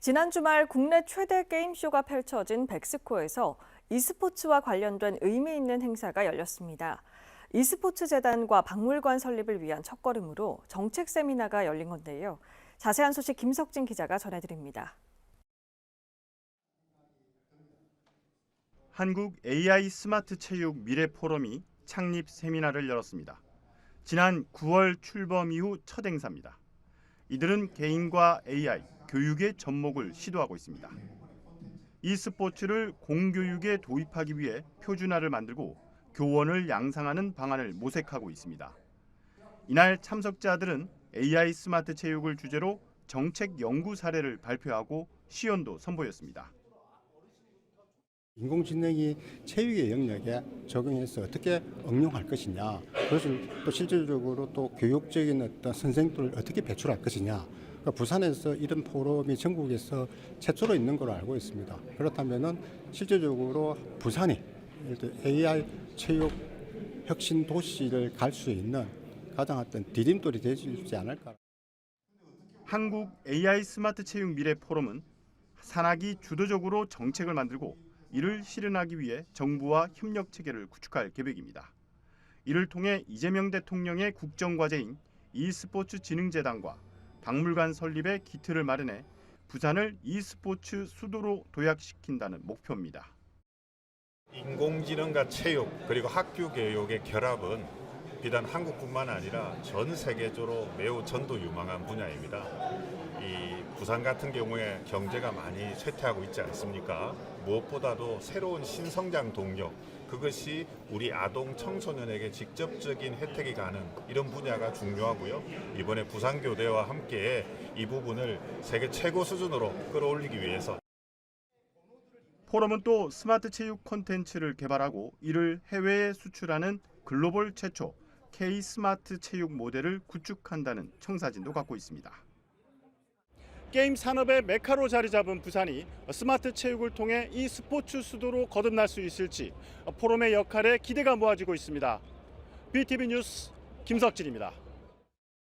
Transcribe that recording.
지난 주말 국내 최대 게임쇼가 펼쳐진 백스코에서 e스포츠와 관련된 의미 있는 행사가 열렸습니다. e스포츠 재단과 박물관 설립을 위한 첫걸음으로 정책 세미나가 열린 건데요. 자세한 소식 김석진 기자가 전해드립니다. 한국 AI 스마트 체육 미래 포럼이 창립 세미나를 열었습니다. 지난 9월 출범 이후 첫 행사입니다. 이들은 개인과 AI, 교육의 접목을 시도하고 있습니다. e스포츠를 공교육에 도입하기 위해 표준화를 만들고 교원을 양상하는 방안을 모색하고 있습니다. 이날 참석자들은 AI 스마트 체육을 주제로 정책 연구 사례를 발표하고 시연도 선보였습니다. 인공지능이 체육의 영역에 적용해서 어떻게 응용할 것이냐, 그것을 또 실질적으로 또 교육적인 어떤 선생들을 어떻게 배출할 것이냐. 그러니까 부산에서 이런 포럼이 전국에서 최초로 있는 걸로 알고 있습니다. 그렇다면은 실질적으로 부산이 AI 체육 혁신 도시를 갈 수 있는 가장 어떤 디딤돌이 되지 않을까. 한국 AI 스마트 체육 미래 포럼은 산학이 주도적으로 정책을 만들고 이를 실현하기 위해 정부와 협력 체계를 구축할 계획입니다. 이를 통해 이재명 대통령의 국정과제인 e스포츠 진흥재단과 박물관 설립의 기틀을 마련해 부산을 e스포츠 수도로 도약시킨다는 목표입니다. 인공지능과 체육 그리고 학교 교육의 결합은 비단 한국뿐만 아니라 전 세계적으로 매우 전도 유망한 분야입니다. 이 부산 같은 경우에 경제가 많이 쇠퇴하고 있지 않습니까? 무엇보다도 새로운 신성장 동력 그것이 우리 아동 청소년에게 직접적인 혜택이 가는 이런 분야가 중요하고요. 이번에 부산 교대와 함께 이 부분을 세계 최고 수준으로 끌어올리기 위해서 포럼은 또 스마트 체육 콘텐츠를 개발하고 이를 해외에 수출하는 글로벌 최초 K 스마트 체육 모델을 구축한다는 청사진도 갖고 있습니다. 게임 산업의 메카로 자리 잡은 부산이 스마트 체육을 통해 이 스포츠 수도로 거듭날 수 있을지 포럼의 역할에 기대가 모아지고 있습니다. BTV 뉴스 김석진입니다.